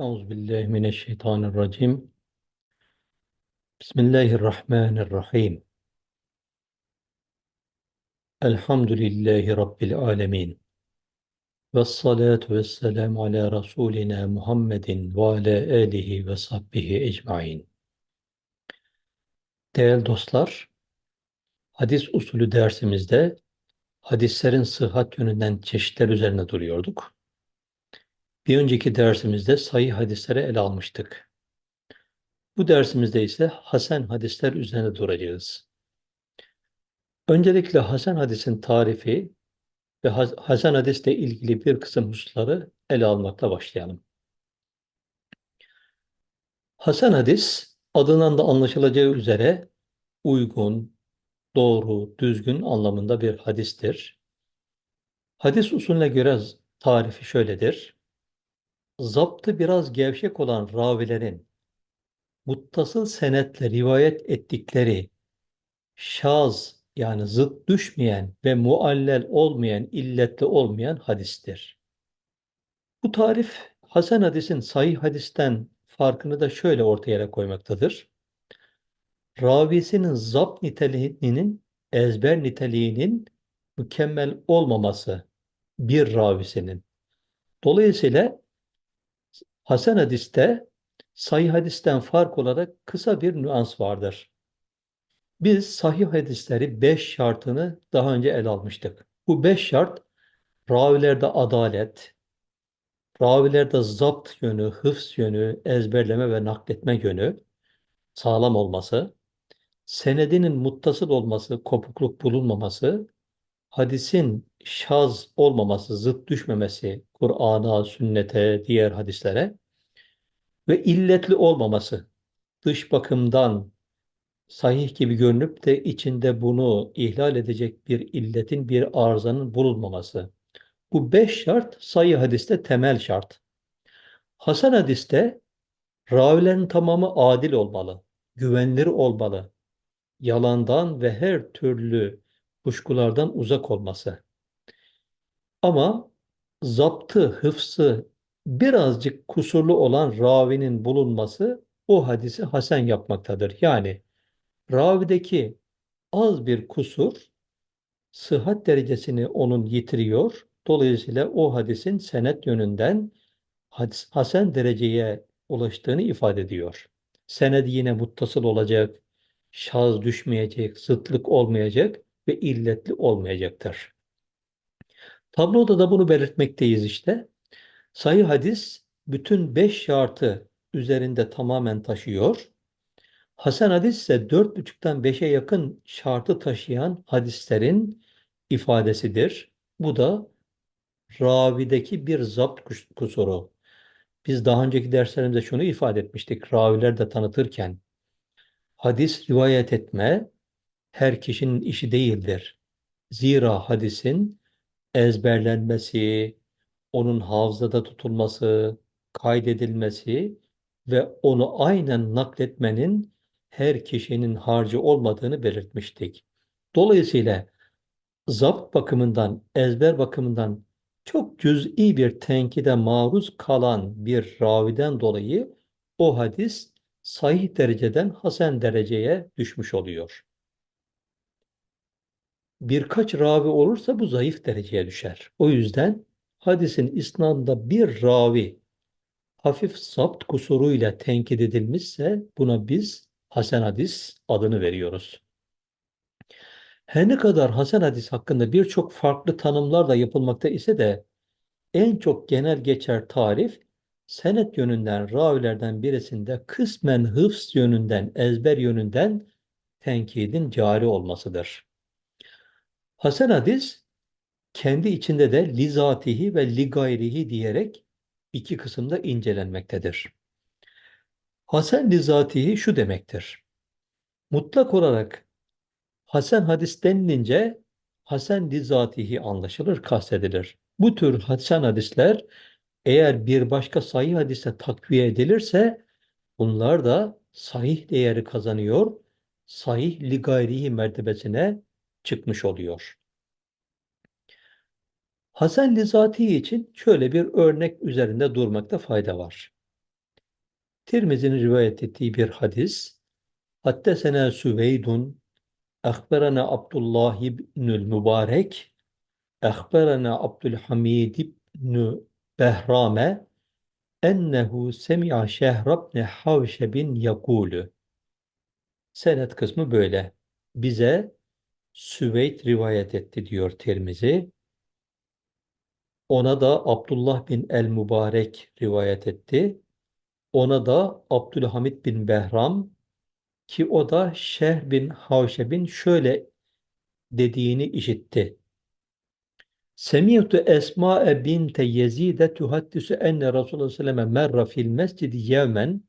Euzubillahimineşşeytanirracim. Bismillahirrahmanirrahim. Elhamdülillahi Rabbil alemin. Ve salatu ve selamu ala Resulina Muhammedin ve ala alihi ve sahbihi ecmain. Değerli dostlar, hadis usulü dersimizde hadislerin sıhhat yönünden çeşitler üzerine duruyorduk. Bir önceki dersimizde sayı hadisleri ele almıştık. Bu dersimizde ise Hasan hadisler üzerine duracağız. Öncelikle Hasan hadisin tarifi ve Hasan hadisle ilgili bir kısım hususları ele almakla başlayalım. Hasan hadis adından da anlaşılacağı üzere uygun, doğru, düzgün anlamında bir hadistir. Hadis usulüne göre tarifi şöyledir. Zaptı biraz gevşek olan ravilerin muttasıl senetle rivayet ettikleri şaz yani zıt düşmeyen ve muallel olmayan, illetli olmayan hadistir. Bu tarif Hasan hadisin sahih hadisten farkını da şöyle ortaya koymaktadır. Ravisinin zapt niteliğinin ezber niteliğinin mükemmel olmaması bir ravisinin. Dolayısıyla Hasan hadiste sahih hadisten fark olarak kısa bir nüans vardır. Biz sahih hadisleri beş şartını daha önce ele almıştık. Bu beş şart ravilerde adalet, ravilerde zapt yönü, hıfz yönü, ezberleme ve nakletme yönü sağlam olması, senedinin muttasıl olması, kopukluk bulunmaması, hadisin şaz olmaması, zıt düşmemesi Kur'an'a, sünnete, diğer hadislere ve illetli olmaması. Dış bakımdan sahih gibi görünüp de içinde bunu ihlal edecek bir illetin, bir arızanın bulunmaması. Bu beş şart sayı hadiste temel şart. Hasan hadiste ravilerin tamamı adil olmalı, güvenilir olmalı, yalandan ve her türlü kuşkulardan uzak olması. Ama zaptı, hıfsı birazcık kusurlu olan ravinin bulunması o hadisi hasen yapmaktadır. Yani ravideki az bir kusur sıhhat derecesini onun yitiriyor. Dolayısıyla o hadisin senet yönünden hadis, hasen dereceye ulaştığını ifade ediyor. Sened yine muttasıl olacak, şaz düşmeyecek, zıtlık olmayacak ve illetli olmayacaktır. Tabloda da bunu belirtmekteyiz işte. Sayı hadis bütün beş şartı üzerinde tamamen taşıyor. Hasan hadis ise dört buçuktan beşe yakın şartı taşıyan hadislerin ifadesidir. Bu da ravideki bir zapt kusuru. Biz daha önceki derslerimizde şunu ifade etmiştik. Raviler de tanıtırken hadis rivayet etme her kişinin işi değildir. Zira hadisin ezberlenmesi, onun hafızada tutulması, kaydedilmesi ve onu aynen nakletmenin her kişinin harcı olmadığını belirtmiştik. Dolayısıyla zapt bakımından, ezber bakımından çok cüz'i bir tenkide maruz kalan bir raviden dolayı o hadis sahih dereceden hasen dereceye düşmüş oluyor. Birkaç ravi olursa bu zayıf dereceye düşer. O yüzden hadisin isnadında bir ravi hafif sapt kusuruyla tenkit edilmişse buna biz hasen hadis adını veriyoruz. Her ne kadar hasen hadis hakkında birçok farklı tanımlar da yapılmakta ise de en çok genel geçer tarif senet yönünden ravilerden birisinde kısmen hıfz yönünden, ezber yönünden tenkidin cari olmasıdır. Hasan hadis kendi içinde de lizatihi ve ligayrihi diyerek iki kısımda incelenmektedir. Hasan lizatihi şu demektir. Mutlak olarak Hasan hadis denilince Hasan lizatihi anlaşılır, kastedilir. Bu tür Hasan hadisler eğer bir başka sahih hadise takviye edilirse bunlar da sahih değeri kazanıyor, sahih li gayrihi mertebesine çıkmış oluyor. Hasan Lizati için şöyle bir örnek üzerinde durmakta fayda var. Tirmizi'nin rivayet ettiği bir hadis. Haddesena Süveydun, Akberana Abdullah ibnül Mübarek, Akberana Abdülhamid ibnü Behrame, ennehu semi'a Şehrabne Havşebin yakulu. Senet kısmı böyle. Bize Süveyd rivayet etti diyor Tirmizi. Ona da Abdullah bin el-Mübarek rivayet etti. Ona da Abdülhamid bin Behram ki o da Şehr bin Havşeb'in şöyle dediğini işitti. Semiytu Esma'e binte Yezide tuhaddisu enne Resulullah sallallahu aleyhi ve sellem merra fil mescidi yevmen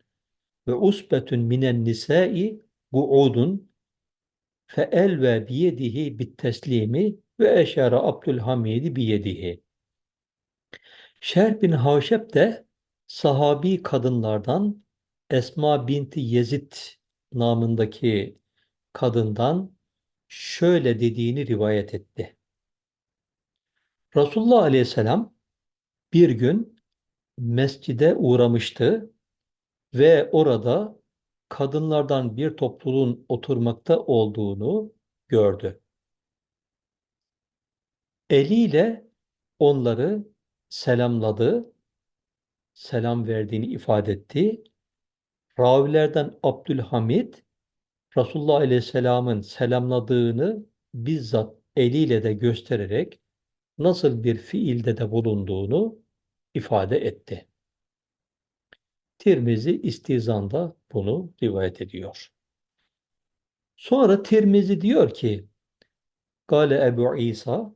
ve usbetun minen nisai bu'udun fe elve biyedihi bit teslimi ve eşara Abdülhamid'i biyedihi. Şer bin Havşep de sahabi kadınlardan Esma binti Yezid namındaki kadından şöyle dediğini rivayet etti. Resulullah Aleyhisselam bir gün mescide uğramıştı ve orada kadınlardan bir topluluğun oturmakta olduğunu gördü. Eliyle onları selamladı, selam verdiğini ifade etti. Ravilerden Abdülhamid, Resulullah Aleyhisselam'ın selamladığını bizzat eliyle de göstererek nasıl bir fiilde de bulunduğunu ifade etti. Tirmizi istizanda bunu rivayet ediyor. Sonra Tirmizi diyor ki Gale Ebu İsa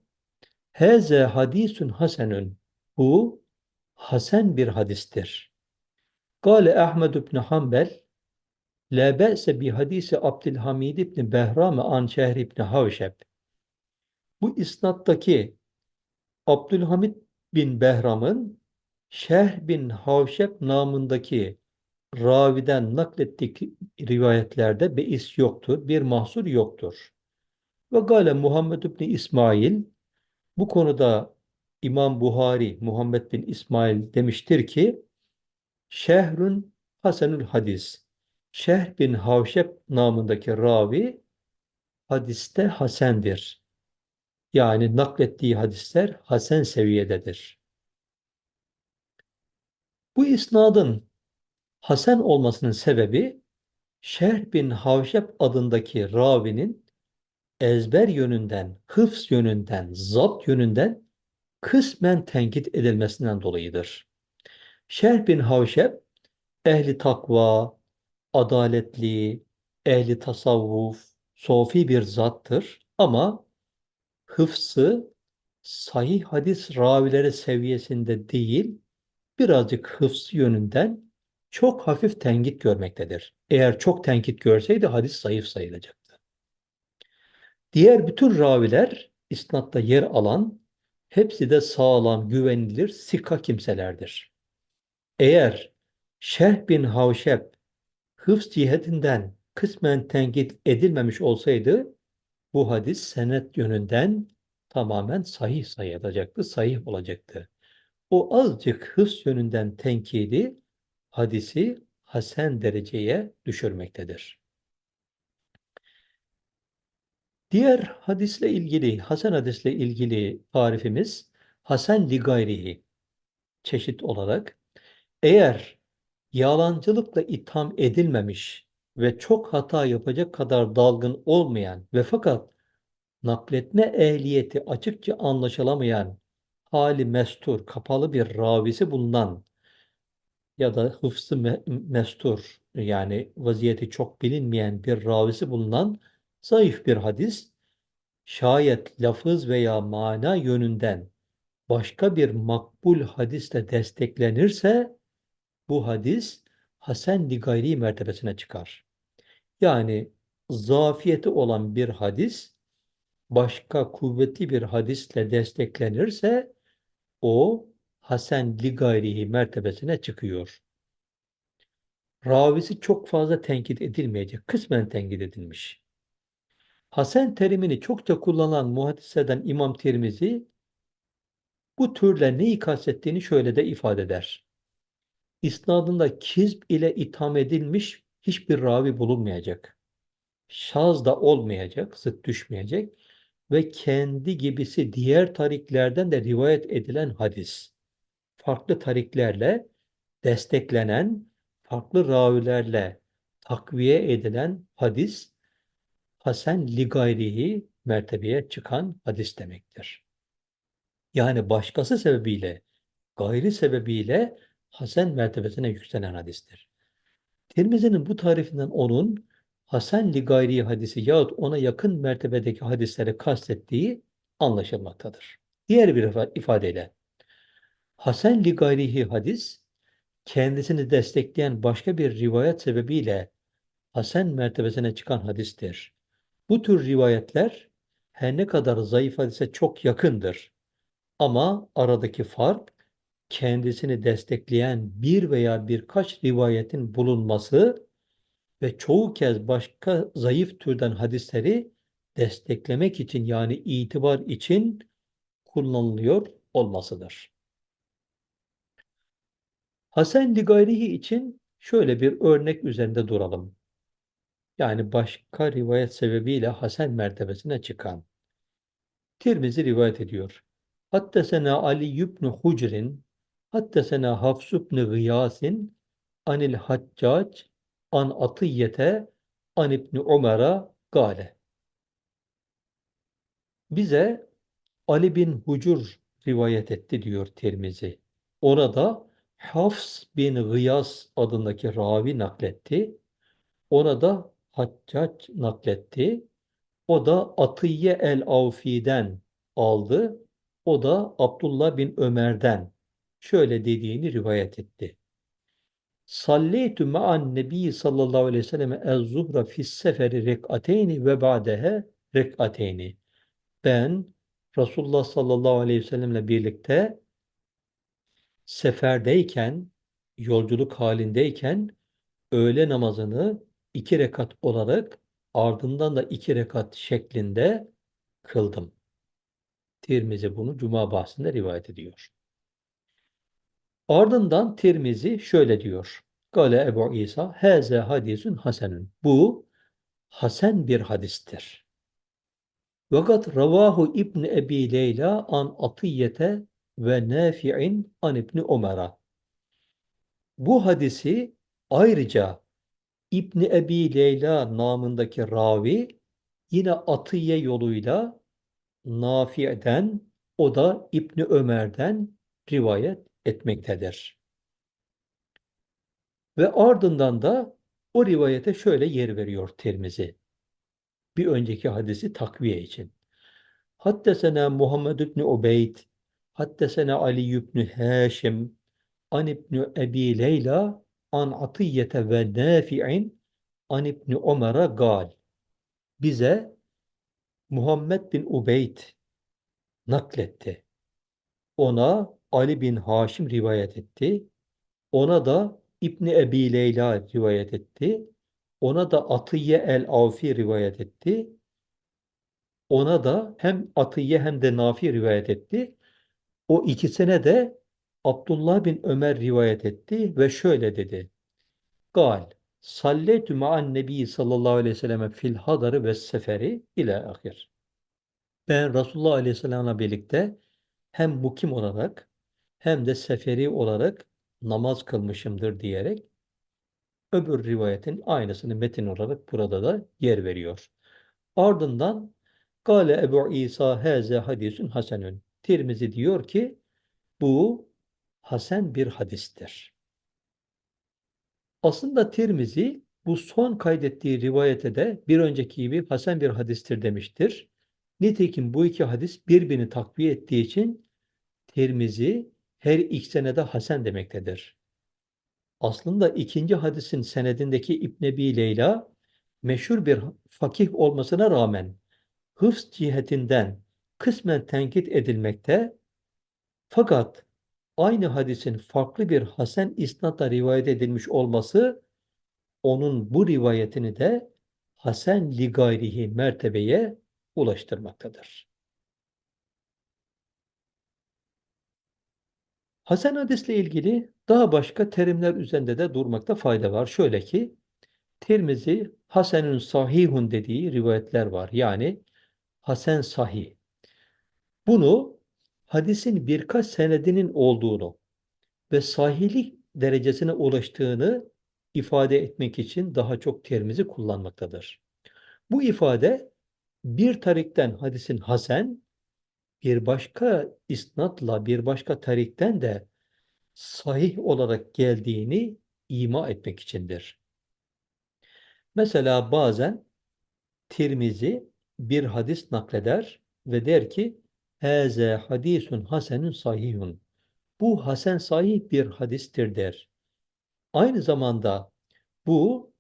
Heze hadisun hasenun Bu hasen bir hadistir. Gale Ahmed ibn Hanbel La be'se bi hadisi Abdülhamid ibn Behram an Şehr ibn Havşeb Bu isnattaki Abdülhamid bin Behram'ın Şehr bin Havşeb namındaki raviden naklettik rivayetlerde beis yoktur, bir mahsur yoktur. Ve gale Muhammed bin İsmail bu konuda İmam Buhari Muhammed bin İsmail demiştir ki Şehrün Hasenül Hadis Şehr bin Havşeb namındaki ravi hadiste hasendir. Yani naklettiği hadisler hasen seviyededir. Bu isnadın hasen olmasının sebebi Şerh bin Havşep adındaki ravinin ezber yönünden, hıfz yönünden, zapt yönünden kısmen tenkit edilmesinden dolayıdır. Şerh bin Havşep ehli takva, adaletli, ehli tasavvuf, sofi bir zattır ama hıfzı sahih hadis ravileri seviyesinde değil, birazcık hıfz yönünden çok hafif tenkit görmektedir. Eğer çok tenkit görseydi hadis zayıf sayılacaktı. Diğer bütün raviler isnatta yer alan hepsi de sağlam, güvenilir, sika kimselerdir. Eğer Şerh bin Havşep hıfz cihetinden kısmen tenkit edilmemiş olsaydı bu hadis senet yönünden tamamen sahih sayılacaktı, sahih olacaktı. O azıcık hıfz yönünden tenkidi hadisi hasen dereceye düşürmektedir. Diğer hadisle ilgili, hasen hadisle ilgili tarifimiz hasen li gayrihi çeşit olarak eğer yalancılıkla itham edilmemiş ve çok hata yapacak kadar dalgın olmayan ve fakat nakletme ehliyeti açıkça anlaşılamayan hali mestur, kapalı bir ravisi bulunan ya da hıfzı me mestur yani vaziyeti çok bilinmeyen bir ravisi bulunan zayıf bir hadis şayet lafız veya mana yönünden başka bir makbul hadisle desteklenirse bu hadis hasen li gayri mertebesine çıkar. Yani zafiyeti olan bir hadis başka kuvvetli bir hadisle desteklenirse o hasen li gayrihi mertebesine çıkıyor. Ravisi çok fazla tenkit edilmeyecek, kısmen tenkit edilmiş. Hasen terimini çokça kullanan muhaddiseden İmam Tirmizi bu türle neyi kastettiğini şöyle de ifade eder. isnadında kizb ile itham edilmiş hiçbir ravi bulunmayacak. Şaz da olmayacak, zıt düşmeyecek ve kendi gibisi diğer tariklerden de rivayet edilen hadis. Farklı tariklerle desteklenen, farklı ravilerle takviye edilen hadis, Hasan ligayrihi mertebeye çıkan hadis demektir. Yani başkası sebebiyle, gayri sebebiyle Hasan mertebesine yükselen hadistir. Tirmizi'nin bu tarifinden onun Hasan li gayri hadisi yahut ona yakın mertebedeki hadisleri kastettiği anlaşılmaktadır. Diğer bir ifadeyle Hasan li gayrihi hadis kendisini destekleyen başka bir rivayet sebebiyle Hasan mertebesine çıkan hadistir. Bu tür rivayetler her ne kadar zayıf hadise çok yakındır. Ama aradaki fark kendisini destekleyen bir veya birkaç rivayetin bulunması ve çoğu kez başka zayıf türden hadisleri desteklemek için yani itibar için kullanılıyor olmasıdır. Hasan Ligayrihi için şöyle bir örnek üzerinde duralım. Yani başka rivayet sebebiyle Hasan mertebesine çıkan. Tirmizi rivayet ediyor. Hatta sena Ali ibn Hucr'in hatta sena Hafs ibn Gıyasin anil Haccac an Atiyete an İbni Umar'a gale. Bize Ali bin Hucur rivayet etti diyor Tirmizi. Orada Hafs bin Gıyas adındaki ravi nakletti. Ona da Haccac nakletti. O da Atiye el-Avfi'den aldı. O da Abdullah bin Ömer'den şöyle dediğini rivayet etti. Salleytü ma'an nebi sallallahu aleyhi ve sellem ez-zuhra fis seferi rek'ateyni ve ba'dehe rek'ateyni. Ben Resulullah sallallahu aleyhi ve sellemle birlikte seferdeyken, yolculuk halindeyken öğle namazını iki rekat olarak ardından da iki rekat şeklinde kıldım. Tirmizi bunu Cuma bahsinde rivayet ediyor. Ardından Tirmizi şöyle diyor. Gale Ebu İsa, Heze hadisun hasenun. Bu hasen bir hadistir. Fakat ravahu İbn Ebi Leyla an Atiyete ve Nafi'in an İbni Ömer'a. Bu hadisi ayrıca İbni Ebi Leyla namındaki ravi yine Atiye yoluyla Nafi'den o da İbni Ömer'den rivayet etmektedir. Ve ardından da o rivayete şöyle yer veriyor Tirmizi. Bir önceki hadisi takviye için. Haddesena Muhammed ibn Ubeyd, haddesena Ali ibn Haşim, an ibn Ebi Leyla, an Atiyete ve Nafi'in, an ibn Ömer'e gal. Bize Muhammed bin Ubeyd nakletti. Ona Ali bin Haşim rivayet etti. Ona da İbni Ebi Leyla rivayet etti. Ona da Atiye el-Avfi rivayet etti. Ona da hem Atiye hem de Nafi rivayet etti. O ikisine de Abdullah bin Ömer rivayet etti ve şöyle dedi. Gal, salletü ma'an nebi sallallahu aleyhi ve selleme fil hadarı ve seferi ile ahir. Ben Resulullah aleyhisselamla birlikte hem mukim olarak hem de seferi olarak namaz kılmışımdır diyerek öbür rivayetin aynısını metin olarak burada da yer veriyor. Ardından Gale Ebu İsa heze hadisun hasenün. Tirmizi diyor ki bu hasen bir hadistir. Aslında Tirmizi bu son kaydettiği rivayete de bir önceki gibi hasen bir hadistir demiştir. Nitekim bu iki hadis birbirini takviye ettiği için Tirmizi her ikisine de hasen demektedir. Aslında ikinci hadisin senedindeki İbn Ebi Leyla meşhur bir fakih olmasına rağmen hıfz cihetinden kısmen tenkit edilmekte fakat aynı hadisin farklı bir hasen isnatla rivayet edilmiş olması onun bu rivayetini de hasen li gayrihi mertebeye ulaştırmaktadır. Hasan hadisle ilgili daha başka terimler üzerinde de durmakta fayda var. Şöyle ki Tirmizi Hasenün Sahihun dediği rivayetler var. Yani Hasen Sahih. Bunu hadisin birkaç senedinin olduğunu ve sahihlik derecesine ulaştığını ifade etmek için daha çok terimizi kullanmaktadır. Bu ifade bir tarikten hadisin hasen, bir başka isnatla bir başka tarikten de sahih olarak geldiğini ima etmek içindir. Mesela bazen Tirmizi bir hadis nakleder ve der ki Hâze hadisun hasenun sahihun. Bu hasen sahih bir hadistir der. Aynı zamanda bu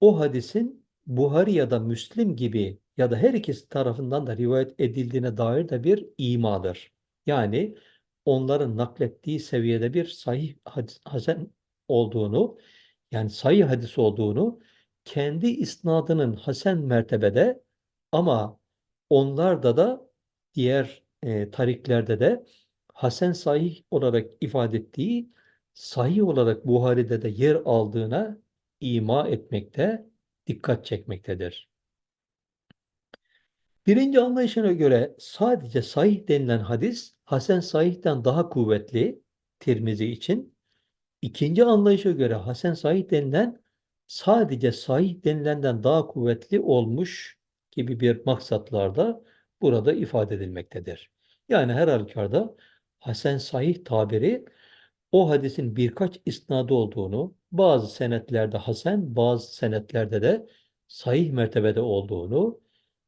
o hadisin Buhari ya da Müslim gibi ya da her ikisi tarafından da rivayet edildiğine dair de bir imadır. Yani onların naklettiği seviyede bir sahih hadis, hasen olduğunu yani sahih hadis olduğunu kendi isnadının hasen mertebede ama onlarda da diğer e, tariklerde de hasen sahih olarak ifade ettiği sahih olarak Buhari'de de yer aldığına ima etmekte, dikkat çekmektedir. Birinci anlayışına göre sadece sahih denilen hadis hasen sahihten daha kuvvetli Tirmizi için. İkinci anlayışa göre hasen sahih denilen sadece sahih denilenden daha kuvvetli olmuş gibi bir maksatlarda burada ifade edilmektedir. Yani her halükarda hasen sahih tabiri o hadisin birkaç isnadı olduğunu, bazı senetlerde hasen, bazı senetlerde de sahih mertebede olduğunu,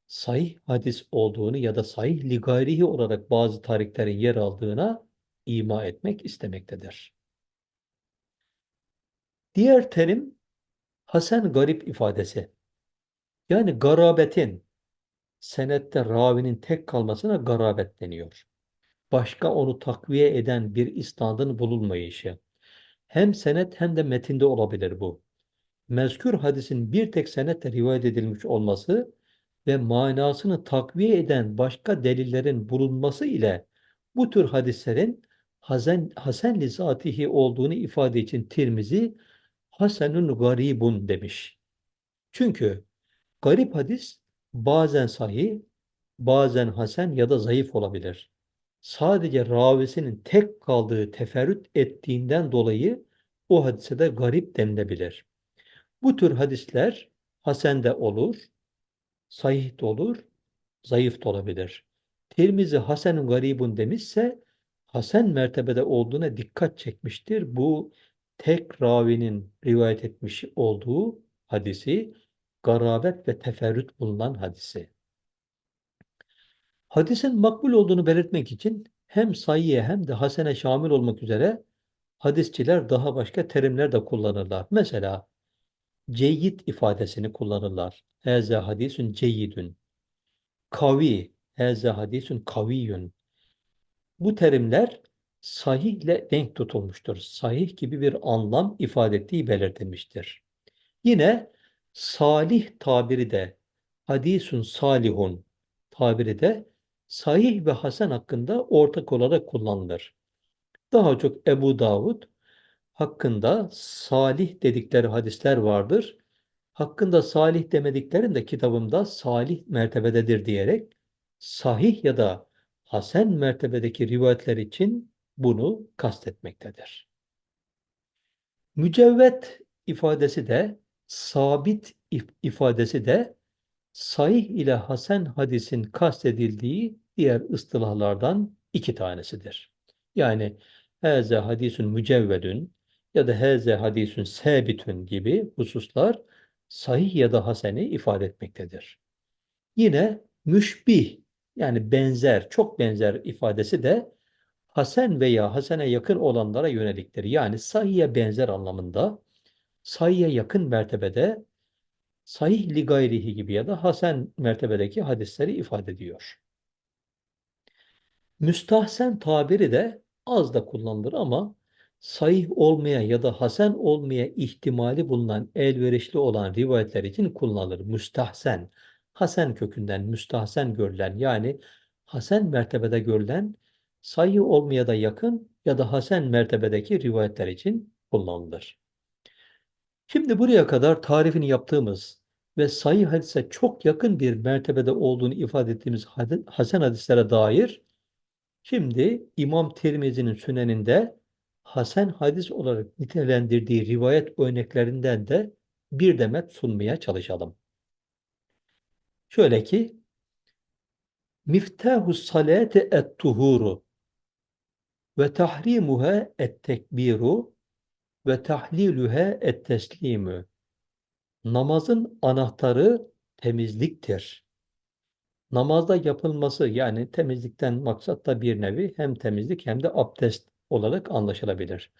sahih hadis olduğunu ya da sahih ligayrihi olarak bazı tariklerin yer aldığına ima etmek istemektedir. Diğer terim hasen garip ifadesi. Yani garabetin senette ravinin tek kalmasına garabet deniyor. Başka onu takviye eden bir isnadın bulunmayışı. Hem senet hem de metinde olabilir bu. Mezkür hadisin bir tek senetle rivayet edilmiş olması ve manasını takviye eden başka delillerin bulunması ile bu tür hadislerin hasen, hasenli zatihi olduğunu ifade için Tirmizi hasenun garibun demiş. Çünkü garip hadis bazen sahih, bazen hasen ya da zayıf olabilir. Sadece ravisinin tek kaldığı teferrüt ettiğinden dolayı o hadise de garip denilebilir. Bu tür hadisler hasen olur, sahih de olur, zayıf da olabilir. Tirmizi hasenun garibun demişse hasen mertebede olduğuna dikkat çekmiştir. Bu tek ravinin rivayet etmiş olduğu hadisi garabet ve teferrüt bulunan hadisi. Hadisin makbul olduğunu belirtmek için hem sayıya hem de hasene şamil olmak üzere hadisçiler daha başka terimler de kullanırlar. Mesela ceyyid ifadesini kullanırlar. Heze hadisun ceyyidün. Kavi, heze hadisun kaviyün. Bu terimler sahihle denk tutulmuştur. Sahih gibi bir anlam ifade ettiği belirtilmiştir. Yine salih tabiri de hadisun salihun tabiri de sahih ve hasen hakkında ortak olarak kullanılır. Daha çok Ebu Davud hakkında salih dedikleri hadisler vardır. Hakkında salih demediklerinde kitabımda salih mertebededir diyerek sahih ya da hasen mertebedeki rivayetler için bunu kastetmektedir. Mücevvet ifadesi de sabit ifadesi de sahih ile hasen hadisin kastedildiği diğer ıstılahlardan iki tanesidir. Yani heze hadisun mücevvedün ya da heze hadisun sebitün gibi hususlar sahih ya da haseni ifade etmektedir. Yine müşbih yani benzer, çok benzer ifadesi de hasen veya hasene yakın olanlara yöneliktir. Yani sahiye benzer anlamında, sahiye yakın mertebede sahih li gayrihi gibi ya da hasen mertebedeki hadisleri ifade ediyor. Müstahsen tabiri de az da kullanılır ama sahih olmaya ya da hasen olmaya ihtimali bulunan elverişli olan rivayetler için kullanılır. Müstahsen, hasen kökünden müstahsen görülen yani hasen mertebede görülen sayı olmaya da yakın ya da hasen mertebedeki rivayetler için kullanılır. Şimdi buraya kadar tarifini yaptığımız ve sayı hadise çok yakın bir mertebede olduğunu ifade ettiğimiz hasen hadislere dair şimdi İmam Tirmizi'nin süneninde hasen hadis olarak nitelendirdiği rivayet örneklerinden de bir demet sunmaya çalışalım. Şöyle ki Miftahu salate et-tuhuru ve tahrimuha et-tekbiru ve tahliluha et-teslimu. Namazın anahtarı temizliktir. Namazda yapılması yani temizlikten maksat da bir nevi hem temizlik hem de abdest olarak anlaşılabilir.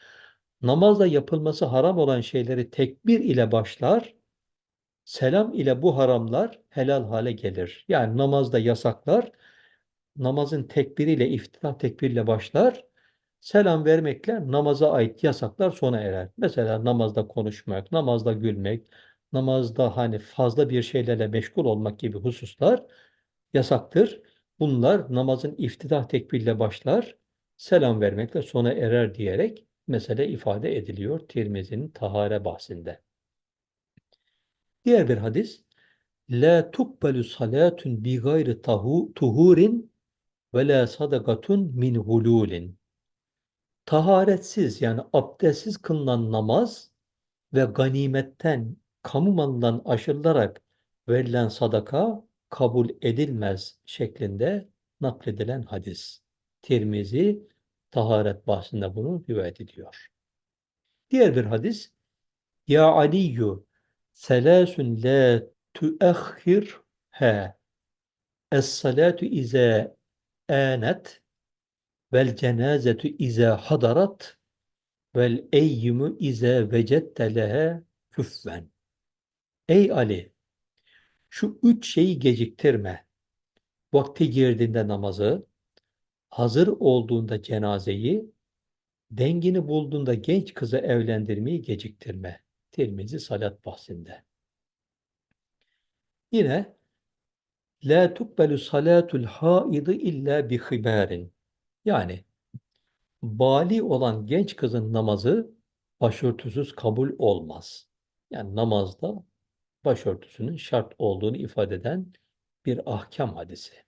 Namazda yapılması haram olan şeyleri tekbir ile başlar, selam ile bu haramlar helal hale gelir. Yani namazda yasaklar, namazın tekbiriyle, iftitah tekbiriyle başlar, selam vermekle namaza ait yasaklar sona erer. Mesela namazda konuşmak, namazda gülmek, namazda hani fazla bir şeylerle meşgul olmak gibi hususlar yasaktır. Bunlar namazın iftitah tekbirle başlar, selam vermekle sona erer diyerek mesele ifade ediliyor Tirmizi'nin tahare bahsinde. Diğer bir hadis La tukbelu salatun bi gayri tuhurin ve la sadakatun min hululin. Taharetsiz yani abdestsiz kılınan namaz ve ganimetten, kamu malından aşırılarak verilen sadaka kabul edilmez şeklinde nakledilen hadis. Tirmizi taharet bahsinde bunu rivayet ediyor. Diğer bir hadis Ya Aliyyü selasun la tuakhir ha Es-salatu iza anet vel cenazetu iza hadarat vel eyyumu iza vecette lehe küffen. Ey Ali! Şu üç şeyi geciktirme. Vakti girdiğinde namazı, hazır olduğunda cenazeyi, dengini bulduğunda genç kızı evlendirmeyi geciktirme. Tirmizi salat bahsinde. Yine La tukbelu salatul haidi illa bi hibarin. Yani bali olan genç kızın namazı başörtüsüz kabul olmaz. Yani namazda başörtüsünün şart olduğunu ifade eden bir ahkam hadisi.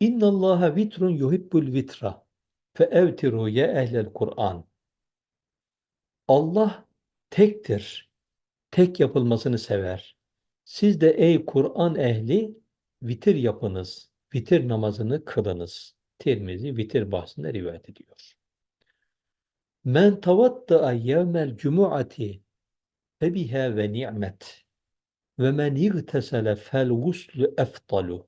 İnna Allaha vitrun yuhibbul vitra fe evtiru ye ehlel Kur'an. Allah tektir. Tek yapılmasını sever. Siz de ey Kur'an ehli vitir yapınız. Vitir namazını kılınız. Tirmizi vitir bahsinde rivayet ediyor. Men tavatta'a yevmel cumu'ati fe biha ve ni'met ve men yigtesele fel guslu eftalu.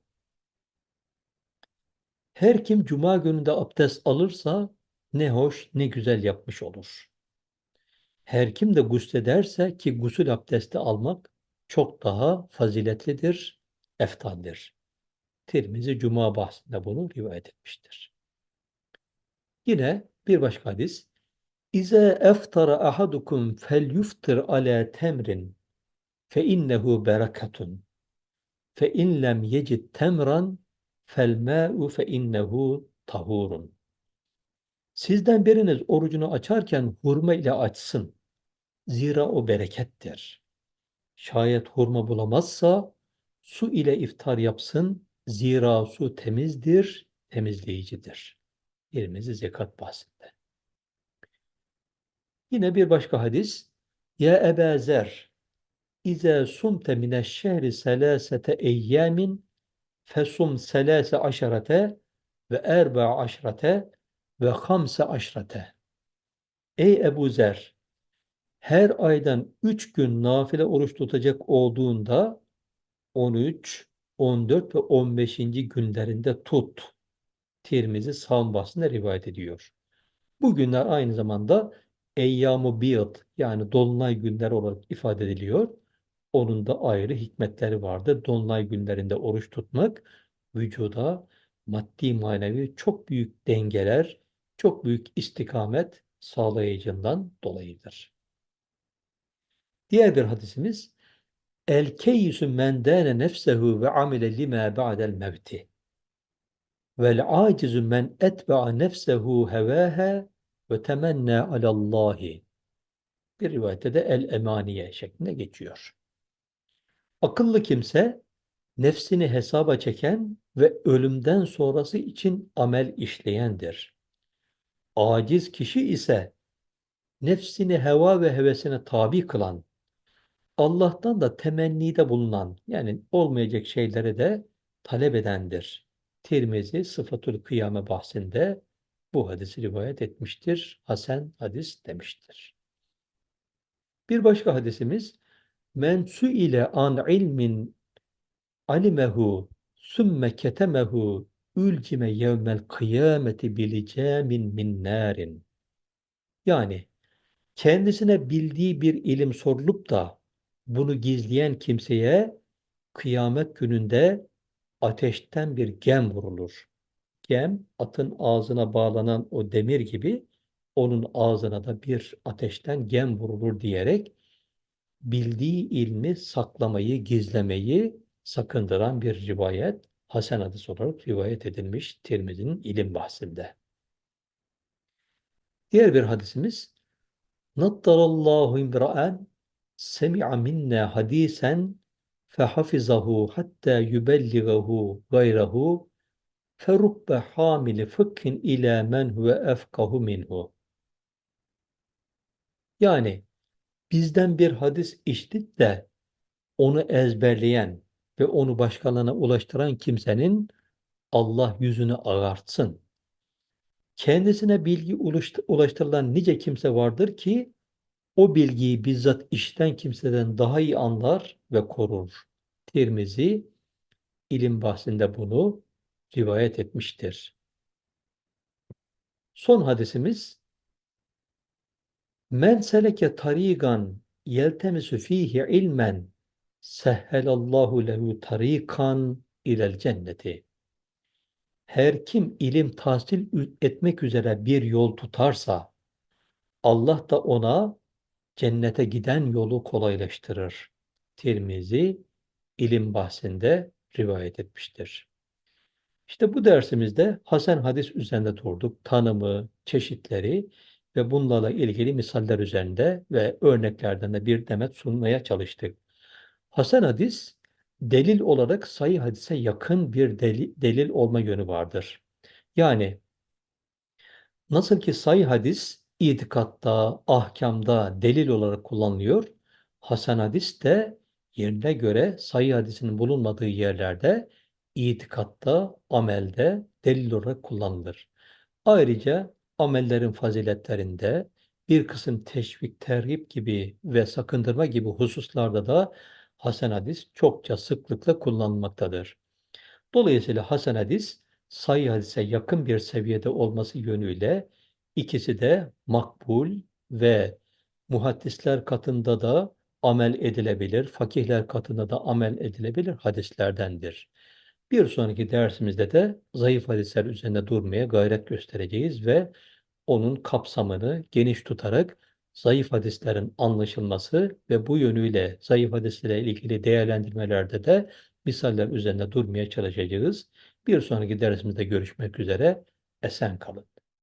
Her kim cuma gününde abdest alırsa ne hoş ne güzel yapmış olur. Her kim de guslederse ki gusül abdesti almak çok daha faziletlidir, eftaldir. Tirmizi Cuma bahsinde bunu rivayet etmiştir. Yine bir başka hadis. İze eftara ahadukum fel yuftir ala temrin fe innehu berekatun fe in lem yecid temran fe innehu tahurun. Sizden biriniz orucunu açarken hurma ile açsın. Zira o berekettir. Şayet hurma bulamazsa su ile iftar yapsın. Zira su temizdir, temizleyicidir. Birimizi zekat bahsinde. Yine bir başka hadis. Ya Eba Zer, İze sumte mineşşehri selasete eyyamin fesum selase aşarete ve erba aşrate ve hamse aşrate. Ey Ebu Zer, her aydan üç gün nafile oruç tutacak olduğunda 13, 14 ve 15. günlerinde tut. Tirmizi Savun bahsinde rivayet ediyor. Bu günler aynı zamanda Eyyam-ı Biyad yani Dolunay günleri olarak ifade ediliyor. Onun da ayrı hikmetleri vardır. Dolunay günlerinde oruç tutmak vücuda maddi manevi çok büyük dengeler, çok büyük istikamet sağlayıcından dolayıdır. Diğer bir hadisimiz El keyyüsü men nefsehu ve amile lima ba'del mevti. vel acizu men etbe'a nefsehu hevaha ve temenna alallahi. Bir rivayette de el emaniye şeklinde geçiyor. Akıllı kimse nefsini hesaba çeken ve ölümden sonrası için amel işleyendir. Aciz kişi ise nefsini heva ve hevesine tabi kılan, Allah'tan da temennide bulunan yani olmayacak şeyleri de talep edendir. Tirmizi Sıfatul Kıyame bahsinde bu hadisi rivayet etmiştir. Hasan hadis demiştir. Bir başka hadisimiz Men ile an ilmin alimehu sümme ketemehu ülcime yevmel kıyameti bilicemin min narin. Yani kendisine bildiği bir ilim sorulup da bunu gizleyen kimseye kıyamet gününde ateşten bir gem vurulur. Gem atın ağzına bağlanan o demir gibi onun ağzına da bir ateşten gem vurulur diyerek bildiği ilmi saklamayı, gizlemeyi sakındıran bir rivayet Hasan hadis olarak rivayet edilmiş Tirmizi'nin ilim bahsinde. Diğer bir hadisimiz Nattarallahu imra'an semi'a minna hadisen fehafizahu hatta yubelligahu gayrahu ferubbe hamili fıkhin ila men huve efkahu minhu. Yani bizden bir hadis iştit de onu ezberleyen ve onu başkalarına ulaştıran kimsenin Allah yüzünü ağartsın. Kendisine bilgi ulaştırılan nice kimse vardır ki o bilgiyi bizzat işten kimseden daha iyi anlar ve korur. Tirmizi ilim bahsinde bunu rivayet etmiştir. Son hadisimiz Men seleke tarigan yeltemisu fihi ilmen sehhelallahu lehu tarikan ilel cenneti. Her kim ilim tahsil etmek üzere bir yol tutarsa Allah da ona cennete giden yolu kolaylaştırır. Tirmizi ilim bahsinde rivayet etmiştir. İşte bu dersimizde Hasan hadis üzerinde durduk. Tanımı, çeşitleri ve bunlarla ilgili misaller üzerinde ve örneklerden de bir demet sunmaya çalıştık. Hasan hadis delil olarak sayı hadise yakın bir delil, delil olma yönü vardır. Yani nasıl ki sayı hadis itikatta, ahkamda delil olarak kullanılıyor, Hasan hadis de yerine göre sayı hadisinin bulunmadığı yerlerde itikatta, amelde delil olarak kullanılır. Ayrıca amellerin faziletlerinde bir kısım teşvik, terhip gibi ve sakındırma gibi hususlarda da Hasan hadis çokça sıklıkla kullanılmaktadır. Dolayısıyla Hasan hadis sayı hadise yakın bir seviyede olması yönüyle ikisi de makbul ve muhaddisler katında da amel edilebilir, fakihler katında da amel edilebilir hadislerdendir. Bir sonraki dersimizde de zayıf hadisler üzerinde durmaya gayret göstereceğiz ve onun kapsamını geniş tutarak zayıf hadislerin anlaşılması ve bu yönüyle zayıf hadislerle ilgili değerlendirmelerde de misaller üzerinde durmaya çalışacağız. Bir sonraki dersimizde görüşmek üzere. Esen kalın.